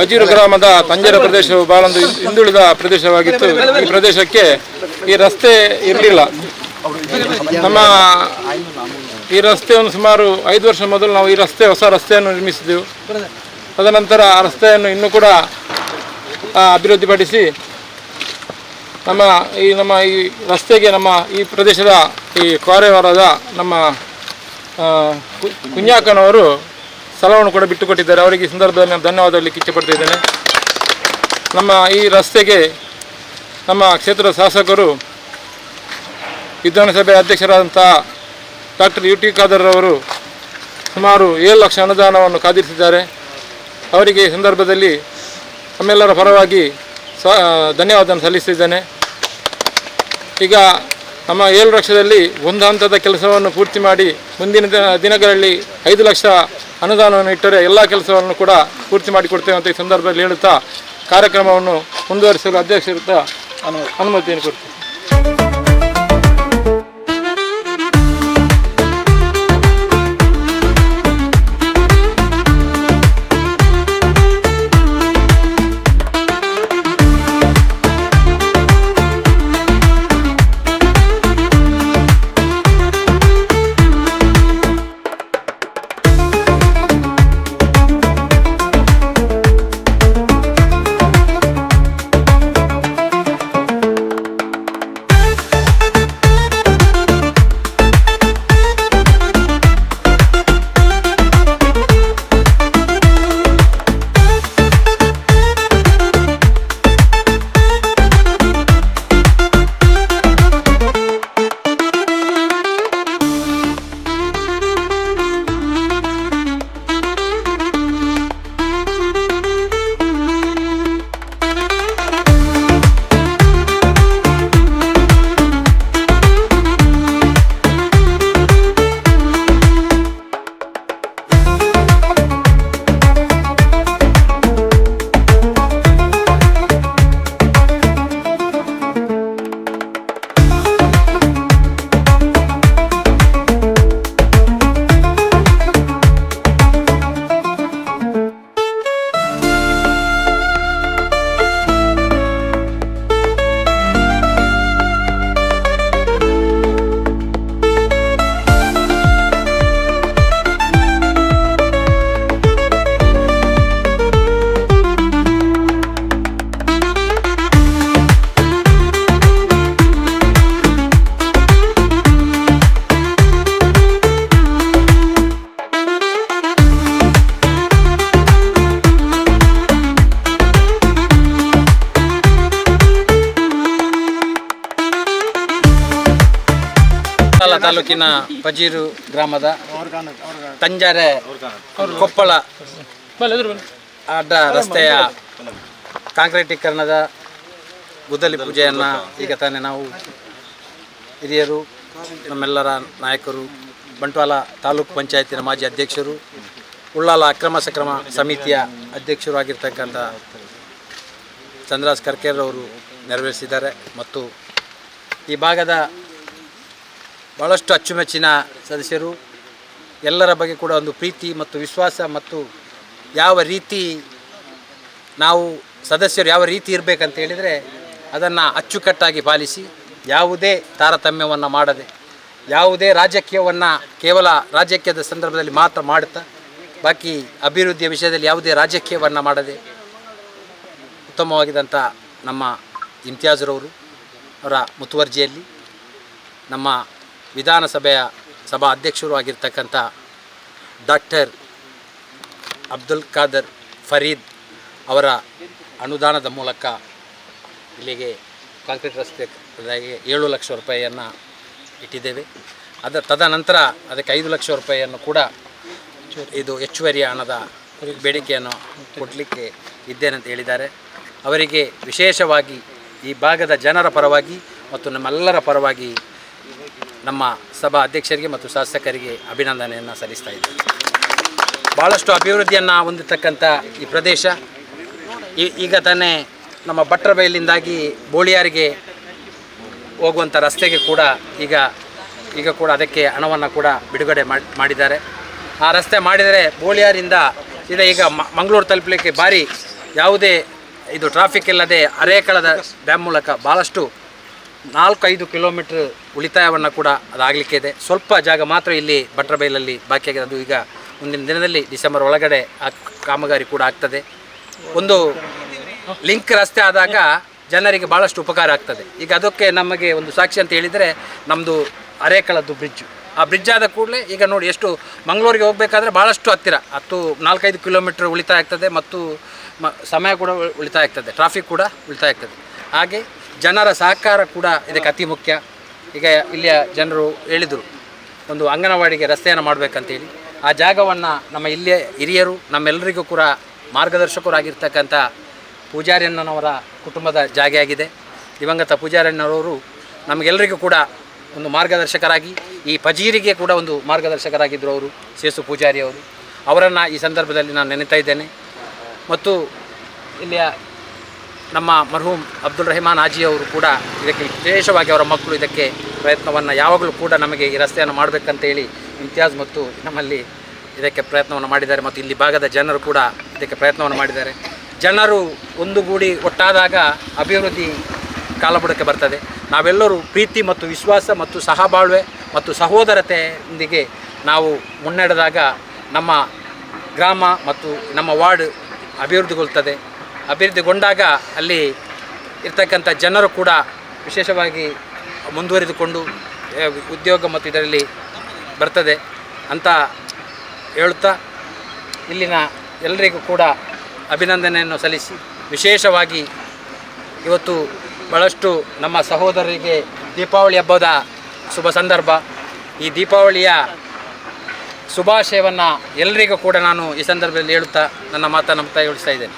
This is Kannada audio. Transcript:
ಬಜೀರು ಗ್ರಾಮದ ತಂಜರ ಪ್ರದೇಶವು ಬಹಳೊಂದು ಹಿಂದುಳಿದ ಪ್ರದೇಶವಾಗಿತ್ತು. ಈ ಪ್ರದೇಶಕ್ಕೆ ಈ ರಸ್ತೆ ಇರಲಿಲ್ಲ. ನಮ್ಮ ಈ ರಸ್ತೆಯನ್ನು ಸುಮಾರು ಐದು ವರ್ಷ ಮೊದಲು ನಾವು ಈ ರಸ್ತೆ, ಹೊಸ ರಸ್ತೆಯನ್ನು ನಿರ್ಮಿಸಿದೆವು. ತದನಂತರ ಆ ರಸ್ತೆಯನ್ನು ಇನ್ನೂ ಕೂಡ ಅಭಿವೃದ್ಧಿಪಡಿಸಿ ನಮ್ಮ ಈ ನಮ್ಮ ಈ ರಸ್ತೆಗೆ ನಮ್ಮ ಈ ಪ್ರದೇಶದ ಈ ಕಾರ್ಯವರದ ನಮ್ಮ ಕುಂಜಾಕನವರು ಸ್ಥಳವನ್ನು ಕೂಡ ಬಿಟ್ಟುಕೊಟ್ಟಿದ್ದಾರೆ. ಅವರಿಗೆ ಸಂದರ್ಭದಲ್ಲಿ ನಾನು ಧನ್ಯವಾದ ಹೇಳಲಿಕ್ಕೆ ಇಚ್ಛೆಪಡ್ತಾ ನಮ್ಮ ಈ ರಸ್ತೆಗೆ ನಮ್ಮ ಕ್ಷೇತ್ರದ ಶಾಸಕರು, ವಿಧಾನಸಭೆ ಅಧ್ಯಕ್ಷರಾದಂಥ ಡಾಕ್ಟರ್ ಯು ಟಿ ಖಾದರ್ ಅವರು ಸುಮಾರು ಏಳು ಲಕ್ಷ ಅನುದಾನವನ್ನು ಕಾದಿರಿಸಿದ್ದಾರೆ ಅವರಿಗೆ ಈ ಸಂದರ್ಭದಲ್ಲಿ ನಮ್ಮೆಲ್ಲರ ಪರವಾಗಿ ಸ, ಧನ್ಯವಾದವನ್ನು ಸಲ್ಲಿಸಿದ್ದೇನೆ ಈಗ ನಮ್ಮ ಏಳು ಲಕ್ಷದಲ್ಲಿ ಒಂದು ಹಂತದ ಕೆಲಸವನ್ನು ಪೂರ್ತಿ ಮಾಡಿ ಮುಂದಿನ ದಿನ- ದಿನಗಳಲ್ಲಿ ಐದು ಲಕ್ಷ ಅನುದಾನವನ್ನು ಇಟ್ಟರೆ ಎಲ್ಲ ಕೆಲಸವನ್ನು ಕೂಡ ಪೂರ್ತಿ ಮಾಡಿಕೊಡ್ತೇವೆ ಅಂತ ಈ ಸಂದರ್ಭದಲ್ಲಿ ಹೇಳುತ್ತಾ ಕಾರ್ಯಕ್ರಮವನ್ನು ಮುಂದುವರಿಸಲು ಅಧ್ಯಕ್ಷರ ಅನುಮತಿಯನ್ನು ಕೊಡ್ತೇವೆ ಕೊಪ್ಪಳ ತಾಲೂಕಿನ ಪಜೀರು ಗ್ರಾಮದ ತಂಜಾರೆ ಕೊಪ್ಪಳ ಅಡ್ಡ ರಸ್ತೆಯ ಕಾಂಕ್ರೀಟೀಕರಣದ ಗುದ್ದಲಿ ಪೂಜೆಯನ್ನು ಈಗ ತಾನೇ ನಾವು ಹಿರಿಯರು, ನಮ್ಮೆಲ್ಲರ ನಾಯಕರು, ಬಂಟ್ವಾಳ ತಾಲೂಕು ಪಂಚಾಯತಿನ ಮಾಜಿ ಅಧ್ಯಕ್ಷರು, ಉಳ್ಳಾಲ ಅಕ್ರಮ ಸಕ್ರಮ ಸಮಿತಿಯ ಅಧ್ಯಕ್ಷರು ಆಗಿರ್ತಕ್ಕಂಥ ಚಂದ್ರಾಸ್ ಕರ್ಕೇರವರು ನೆರವೇರಿಸಿದ್ದಾರೆ. ಮತ್ತು ಈ ಭಾಗದ ಭಾಳಷ್ಟು ಅಚ್ಚುಮೆಚ್ಚಿನ ಸದಸ್ಯರು. ಎಲ್ಲರ ಬಗ್ಗೆ ಕೂಡ ಒಂದು ಪ್ರೀತಿ ಮತ್ತು ವಿಶ್ವಾಸ ಮತ್ತು ಯಾವ ರೀತಿ ನಾವು ಸದಸ್ಯರು ಯಾವ ರೀತಿ ಇರಬೇಕಂತ ಹೇಳಿದರೆ ಅದನ್ನು ಅಚ್ಚುಕಟ್ಟಾಗಿ ಪಾಲಿಸಿ, ಯಾವುದೇ ತಾರತಮ್ಯವನ್ನು ಮಾಡದೆ, ಯಾವುದೇ ರಾಜಕೀಯವನ್ನು ಕೇವಲ ರಾಜಕೀಯದ ಸಂದರ್ಭದಲ್ಲಿ ಮಾತ್ರ ಮಾಡುತ್ತಾ, ಬಾಕಿ ಅಭಿವೃದ್ಧಿಯ ವಿಷಯದಲ್ಲಿ ಯಾವುದೇ ರಾಜಕೀಯವನ್ನು ಮಾಡದೆ ಉತ್ತಮವಾಗಿದ್ದಂಥ ನಮ್ಮ ಇಮ್ತಿಯಾಜ್ರವರು ಅವರ ಮುತುವರ್ಜಿಯಲ್ಲಿ ನಮ್ಮ ವಿಧಾನಸಭೆಯ ಸಭಾ ಅಧ್ಯಕ್ಷರು ಆಗಿರ್ತಕ್ಕಂಥ ಡಾಕ್ಟರ್ ಅಬ್ದುಲ್ ಖಾದರ್ ಫರೀದ್ ಅವರ ಅನುದಾನದ ಮೂಲಕ ಇಲ್ಲಿಗೆ ಕಾಂಕ್ರೀಟ್ ರಸ್ತೆ ಏಳು ಲಕ್ಷ ರೂಪಾಯಿಯನ್ನು ಇಟ್ಟಿದ್ದೇವೆ. ಅದರ ತದನಂತರ ಅದಕ್ಕೆ ಐದು ಲಕ್ಷ ರೂಪಾಯಿಯನ್ನು ಕೂಡ ಇದು ಹೆಚ್ಚುವರಿ ಹಣದ ಬೇಡಿಕೆಯನ್ನು ಕೊಡಲಿಕ್ಕೆ ಇದ್ದೇನೆ ಅಂತ ಹೇಳಿದ್ದಾರೆ. ಅವರಿಗೆ ವಿಶೇಷವಾಗಿ ಈ ಭಾಗದ ಜನರ ಪರವಾಗಿ ಮತ್ತು ನಮ್ಮೆಲ್ಲರ ಪರವಾಗಿ ನಮ್ಮ ಸಭಾ ಅಧ್ಯಕ್ಷರಿಗೆ ಮತ್ತು ಶಾಸಕರಿಗೆ ಅಭಿನಂದನೆಯನ್ನು ಸಲ್ಲಿಸ್ತಾ ಇದ್ದೇನೆ. ಭಾಳಷ್ಟು ಅಭಿವೃದ್ಧಿಯನ್ನು ಹೊಂದಿರತಕ್ಕಂಥ ಈ ಪ್ರದೇಶ. ಈಗ ತಾನೇ ನಮ್ಮ ಭಟ್ರ ಬೈಲಿಂದಾಗಿ ಬೋಳಿಯಾರಿಗೆ ಹೋಗುವಂಥ ರಸ್ತೆಗೆ ಕೂಡ ಈಗ ಈಗ ಕೂಡ ಅದಕ್ಕೆ ಹಣವನ್ನು ಕೂಡ ಬಿಡುಗಡೆ ಮಾಡಿ, ಮಾಡಿದ್ದಾರೆ. ಆ ರಸ್ತೆ ಮಾಡಿದರೆ ಬೋಳಿಯಾರಿಂದ ಸೀದಾ ಈಗ ಮಂಗಳೂರು ತಲುಪಲಿಕ್ಕೆ ಭಾರಿ ಯಾವುದೇ ಇದು ಟ್ರಾಫಿಕ್ ಇಲ್ಲದೆ ಅರೇಕಳದ ಡ್ಯಾಮ್ ಮೂಲಕ ಭಾಳಷ್ಟು ನಾಲ್ಕೈದು ಕಿಲೋಮೀಟ್ರ್ ಉಳಿತಾಯವನ್ನು ಕೂಡ ಅದಾಗಲಿಕ್ಕೆ ಇದೆ. ಸ್ವಲ್ಪ ಜಾಗ ಮಾತ್ರ ಇಲ್ಲಿ ಭಟ್ರಬೈಲಲ್ಲಿ ಬಾಕಿಯಾಗಿದೆ ಅದು ಈಗ ಮುಂದಿನ ದಿನದಲ್ಲಿ ಡಿಸೆಂಬರ್ ಒಳಗಡೆ ಆ ಕಾಮಗಾರಿ ಕೂಡ ಆಗ್ತದೆ. ಒಂದು ಲಿಂಕ್ ರಸ್ತೆ ಆದಾಗ ಜನರಿಗೆ ಭಾಳಷ್ಟು ಉಪಕಾರ ಆಗ್ತದೆ. ಈಗ ಅದಕ್ಕೆ ನಮಗೆ ಒಂದು ಸಾಕ್ಷಿ ಅಂತ ಹೇಳಿದರೆ ನಮ್ಮದು ಅರೇಕಳದ್ದು ಬ್ರಿಡ್ಜು. ಆ ಬ್ರಿಡ್ಜ್ ಆದ ಕೂಡಲೇ ಈಗ ನೋಡಿ ಎಷ್ಟು ಮಂಗಳೂರಿಗೆ ಹೋಗಬೇಕಾದ್ರೆ ಭಾಳಷ್ಟು ಹತ್ತಿರ. ಹತ್ತು ನಾಲ್ಕೈದು ಕಿಲೋಮೀಟ್ರ್ ಉಳಿತಾಯ ಆಗ್ತದೆ ಮತ್ತು ಸಮಯ ಕೂಡ ಉಳಿತಾಯ ಆಗ್ತದೆ. ಟ್ರಾಫಿಕ್ ಕೂಡ ಉಳಿತಾಯ ಆಗ್ತದೆ. ಹಾಗೆ ಜನರ ಸಹಕಾರ ಕೂಡ ಇದಕ್ಕೆ ಅತಿ ಮುಖ್ಯ. ಈಗ ಇಲ್ಲಿಯ ಜನರು ಹೇಳಿದರು, ಒಂದು ಅಂಗನವಾಡಿಗೆ ರಸ್ತೆಯನ್ನು ಮಾಡಬೇಕಂತೇಳಿ. ಆ ಜಾಗವನ್ನು ನಮ್ಮ ಇಲ್ಲಿಯ ಹಿರಿಯರು, ನಮ್ಮೆಲ್ಲರಿಗೂ ಕೂಡ ಮಾರ್ಗದರ್ಶಕರಾಗಿರ್ತಕ್ಕಂಥ ಪೂಜಾರಿಯಣ್ಣನವರ ಕುಟುಂಬದ ಜಾಗ ಆಗಿದೆ. ದಿವಂಗತ ಪೂಜಾರಣ್ಣನವರು ನಮಗೆಲ್ಲರಿಗೂ ಕೂಡ ಒಂದು ಮಾರ್ಗದರ್ಶಕರಾಗಿ, ಈ ಪಜೀರಿಗೆ ಕೂಡ ಒಂದು ಮಾರ್ಗದರ್ಶಕರಾಗಿದ್ದರು ಅವರು, ಸೇಸು ಪೂಜಾರಿ ಅವರು. ಅವರನ್ನು ಈ ಸಂದರ್ಭದಲ್ಲಿ ನಾನು ನೆನೆತಾ ಇದ್ದೇನೆ. ಮತ್ತು ಇಲ್ಲಿಯ ನಮ್ಮ ಮರ್ಹೂಮ್ ಅಬ್ದುಲ್ ರೆಹಮಾನ್ ಆಜಿಯವರು ಕೂಡ ಇದಕ್ಕೆ ವಿಶೇಷವಾಗಿ ಅವರ ಮಕ್ಕಳು ಇದಕ್ಕೆ ಪ್ರಯತ್ನವನ್ನು ಯಾವಾಗಲೂ ಕೂಡ ನಮಗೆ ಈ ರಸ್ತೆಯನ್ನು ಮಾಡಬೇಕಂತೇಳಿ ಇಮ್ತಿಯಾಜ್ ಮತ್ತು ನಮ್ಮಲ್ಲಿ ಇದಕ್ಕೆ ಪ್ರಯತ್ನವನ್ನು ಮಾಡಿದ್ದಾರೆ ಮತ್ತು ಇಲ್ಲಿ ಭಾಗದ ಜನರು ಕೂಡ ಇದಕ್ಕೆ ಪ್ರಯತ್ನವನ್ನು ಮಾಡಿದ್ದಾರೆ. ಜನರು ಒಂದುಗೂಡಿ ಒಟ್ಟಾದಾಗ ಅಭಿವೃದ್ಧಿ ಕಾಲಬುಡಕ್ಕೆ ಬರ್ತದೆ. ನಾವೆಲ್ಲರೂ ಪ್ರೀತಿ ಮತ್ತು ವಿಶ್ವಾಸ ಮತ್ತು ಸಹಬಾಳ್ವೆ ಮತ್ತು ಸಹೋದರತೆಯೊಂದಿಗೆ ನಾವು ಮುನ್ನಡೆದಾಗ ನಮ್ಮ ಗ್ರಾಮ ಮತ್ತು ನಮ್ಮ ವಾರ್ಡ್ ಅಭಿವೃದ್ಧಿಗೊಳ್ತದೆ. ಅಭಿವೃದ್ಧಿಗೊಂಡಾಗ ಅಲ್ಲಿ ಇರ್ತಕ್ಕಂಥ ಜನರು ಕೂಡ ವಿಶೇಷವಾಗಿ ಮುಂದುವರಿದುಕೊಂಡು ಉದ್ಯೋಗ ಮತ್ತು ಇದರಲ್ಲಿ ಬರ್ತದೆ ಅಂತ ಹೇಳುತ್ತಾ ಇಲ್ಲಿನ ಎಲ್ಲರಿಗೂ ಕೂಡ ಅಭಿನಂದನೆಯನ್ನು ಸಲ್ಲಿಸಿ. ವಿಶೇಷವಾಗಿ ಇವತ್ತು ಭಾಳಷ್ಟು ನಮ್ಮ ಸಹೋದರರಿಗೆ ದೀಪಾವಳಿ ಹಬ್ಬದ ಶುಭ ಸಂದರ್ಭ. ಈ ದೀಪಾವಳಿಯ ಶುಭಾಶಯವನ್ನು ಎಲ್ಲರಿಗೂ ಕೂಡ ನಾನು ಈ ಸಂದರ್ಭದಲ್ಲಿ ಹೇಳುತ್ತಾ ನನ್ನ ಮಾತನ್ನು ಮುಕ್ತಾಯಗೊಳಿಸ್ತಾ ಇದ್ದೇನೆ.